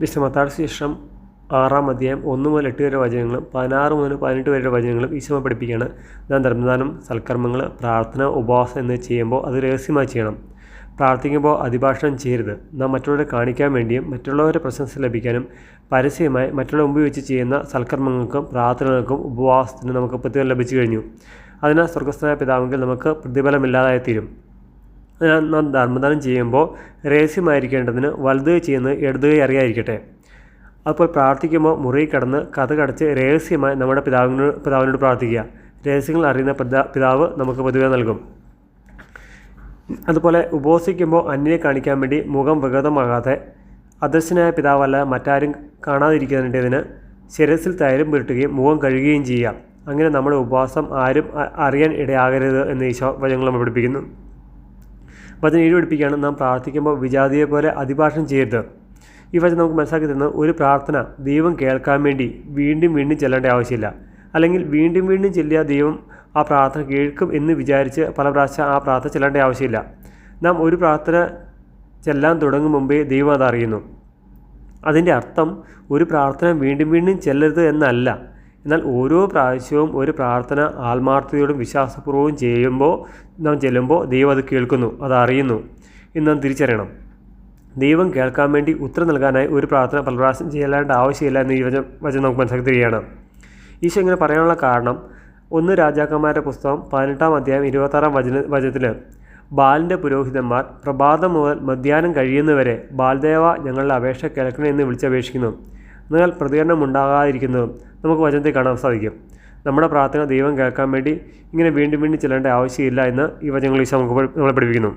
വിശ്രമത്താട് ശേഷം ആറാം അധ്യായം ഒന്ന് മുതൽ എട്ട് വരെ വചനങ്ങളും പതിനാറ് മുതൽ പതിനെട്ട് വരെ വചനങ്ങളും ഈശോ പഠിപ്പിക്കുകയാണ്. ഞാൻ ധർമ്മദാനം സൽക്കർമ്മങ്ങൾ പ്രാർത്ഥന ഉപവാസം എന്നിവ ചെയ്യുമ്പോൾ അത് രഹസ്യമായി ചെയ്യണം. പ്രാർത്ഥിക്കുമ്പോൾ അതിഭാഷണം ചെയ്യരുത്. നാം മറ്റുള്ളവരെ കാണിക്കാൻ വേണ്ടിയും മറ്റുള്ളവരുടെ പ്രശംസ ലഭിക്കാനും പരസ്യമായി മറ്റുള്ള മുമ്പിൽ വെച്ച് ചെയ്യുന്ന സൽക്കർമ്മങ്ങൾക്കും പ്രാർത്ഥനകൾക്കും ഉപവാസത്തിനും നമുക്ക് പ്രതിഫലം ലഭിച്ചു കഴിഞ്ഞു. അതിനാൽ സ്വർഗസ്ഥനായ പിതാവെങ്കിൽ നമുക്ക് പ്രതിഫലമില്ലാതായി തീരും ധർമ്മദാനം ചെയ്യുമ്പോൾ രഹസ്യമായിരിക്കേണ്ടതിന് വലുത് ചെയ്യുന്നത് ഇടത് കൈ അറിയാതിരിക്കട്ടെ. അപ്പോൾ പ്രാർത്ഥിക്കുമ്പോൾ മുറി കടന്ന് കഥ കടച്ച് രഹസ്യമായി നമ്മുടെ പിതാവിനോട് പിതാവിനോട് പ്രാർത്ഥിക്കുക. രഹസ്യങ്ങൾ അറിയുന്ന പിതാ പിതാവ് നമുക്ക് പൊതുവെ നൽകും. അതുപോലെ ഉപവസിക്കുമ്പോൾ അന്യനെ കാണിക്കാൻ വേണ്ടി മുഖം വിഗതമാകാതെ അദർശനായ പിതാവല്ല മറ്റാരും കാണാതിരിക്കുന്നതിന് ശിരസിൽ തൈരും പുരട്ടുകയും മുഖം കഴുകുകയും ചെയ്യുക. അങ്ങനെ നമ്മുടെ ഉപവാസം ആരും അറിയാൻ ഇടയാകരുത് എന്ന് ഈശോ വചനങ്ങൾ പഠിപ്പിക്കുന്നു. വചനം ഏഴ് പഠിപ്പിക്കുകയാണ് നാം പ്രാർത്ഥിക്കുമ്പോൾ വിജാതിയെ പോലെ അതിഭാഷണം ചെയ്യരുത്. ഈ വചനം നമുക്ക് മനസ്സിലാക്കി തരുന്നത് ഒരു പ്രാർത്ഥന ദൈവം കേൾക്കാൻ വേണ്ടി വീണ്ടും വീണ്ടും ചെല്ലേണ്ട ആവശ്യമില്ല. അല്ലെങ്കിൽ വീണ്ടും വീണ്ടും ചെല്ലിയ ദൈവം ആ പ്രാർത്ഥന കേൾക്കും എന്ന് വിചാരിച്ച് പല പ്രാവശ്യം ആ പ്രാർത്ഥന ചെല്ലേണ്ട ആവശ്യമില്ല. നാം ഒരു പ്രാർത്ഥന ചെല്ലാൻ തുടങ്ങും മുമ്പേ ദൈവം അതറിയുന്നു. അതിന്റെ അർത്ഥം ഒരു പ്രാർത്ഥന വീണ്ടും വീണ്ടും ചെല്ലരുത് എന്നല്ല. എന്നാൽ ഓരോ പ്രാവശ്യവും ഒരു പ്രാർത്ഥന ആത്മാർത്ഥതയോടും വിശ്വാസപൂർവവും ചെയ്യുമ്പോൾ നാം ചെല്ലുമ്പോൾ ദൈവം അത് കേൾക്കുന്നു അത് അറിയുന്നു എന്ന് നാം തിരിച്ചറിയണം. ദൈവം കേൾക്കാൻ വേണ്ടി ഉത്തരം നൽകാനായി ഒരു പ്രാർത്ഥന പല പ്രാവശ്യം ചെയ്യേണ്ട ആവശ്യമില്ല എന്ന് ഈ വചനം വചനം നമുക്ക് മനസ്സിലാക്കിയാണ് ഈശോ ഇങ്ങനെ പറയാനുള്ള കാരണം ഒന്ന് രാജാക്കന്മാരുടെ പുസ്തകം പതിനെട്ടാം അധ്യായം ഇരുപത്താറാം വചന വചനത്തിൽ ബാലിന്റെ പുരോഹിതന്മാർ പ്രഭാതം മുതൽ മധ്യാഹ്നം കഴിയുന്നവരെ ബാൽദേവ ഞങ്ങളുടെ അപേക്ഷ കേൾക്കണമെന്ന് വിളിച്ചപേക്ഷിക്കുന്നു. എന്നാൽ പ്രതികരണം ഉണ്ടാകാതിരിക്കുന്നതും നമുക്ക് വചനത്തിൽ കാണാൻ സാധിക്കും. നമ്മുടെ പ്രാർത്ഥന ദൈവം കേൾക്കാൻ വേണ്ടി ഇങ്ങനെ വീണ്ടും വീണ്ടും ചെല്ലേണ്ട ആവശ്യമില്ല എന്ന് ഈ വചനങ്ങൾ ഈശോ നമുക്ക് നമ്മളെ പഠിപ്പിക്കുന്നു.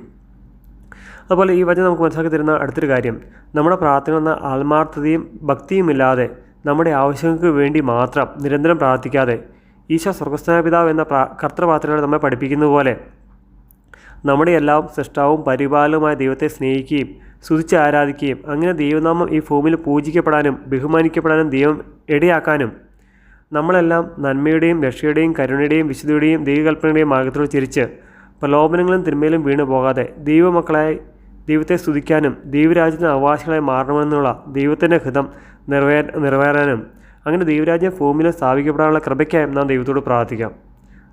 അതുപോലെ ഈ വചനം നമുക്ക് മനസ്സിലാക്കി തരുന്ന അടുത്തൊരു കാര്യം. നമ്മുടെ പ്രാർത്ഥന എന്ന ആത്മാർത്ഥതയും ഭക്തിയുമില്ലാതെ നമ്മുടെ ആവശ്യങ്ങൾക്ക് വേണ്ടി മാത്രം നിരന്തരം പ്രാർത്ഥിക്കാതെ ഈശോ സ്വർഗസ്ഥനായ പിതാവ് എന്ന പ്രാ കർത്തൃപാത്രങ്ങളെ നമ്മെ പഠിപ്പിക്കുന്നത് പോലെ നമ്മുടെ എല്ലാം സൃഷ്ടാവും പരിപാലനവുമായ ദൈവത്തെ സ്നേഹിക്കുകയും സ്തുതിച്ച് ആരാധിക്കുകയും അങ്ങനെ ദൈവനാമം ഈ ഭൂമിയിൽ പൂജിക്കപ്പെടാനും ബഹുമാനിക്കപ്പെടാനും ദൈവം ഇടയാക്കാനും നമ്മളെല്ലാം നന്മയുടെയും രക്ഷയുടെയും കരുണയുടെയും വിശുദ്ധിയുടെയും ദൈവകൽപ്പനയുടെയും മാർഗത്തിലൂടെ ചിരിച്ച് പ്രലോഭനങ്ങളും തിന്മയിലും വീണു പോകാതെ ദൈവമക്കളായി ദൈവത്തെ സ്തുതിക്കാനും ദൈവരാജ്യത്തിന് അവകാശികളായി മാറണമെന്നുള്ള ദൈവത്തിന്റെ ഹിതം നിറവേ നിറവേറാനും അങ്ങനെ ദൈവരാജ്യം ഭൂമിയിൽ സ്ഥാപിക്കപ്പെടാനുള്ള കൃപയ്ക്കായും നാം ദൈവത്തോട് പ്രാർത്ഥിക്കാം.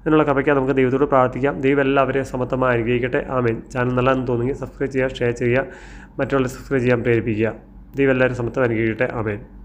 അതിനുള്ള കൃപയ്ക്കായി നമുക്ക് ദൈവത്തോട് പ്രാർത്ഥിക്കാം. ദൈവം എല്ലാവരെയും സമത്വമായി അനുഗ്രഹിക്കട്ടെ. ആമേൻ. ചാനൽ നല്ലതെന്ന് തോന്നുമെങ്കിൽ സബ്സ്ക്രൈബ് ചെയ്യുക ഷെയർ ചെയ്യുക മറ്റുള്ളവരെ സബ്സ്ക്രൈബ് ചെയ്യാൻ പ്രേരിപ്പിക്കുക. ദൈവം എല്ലാവരും സമത്വം അനുഗ്രഹിക്കട്ടെ. ആമേൻ.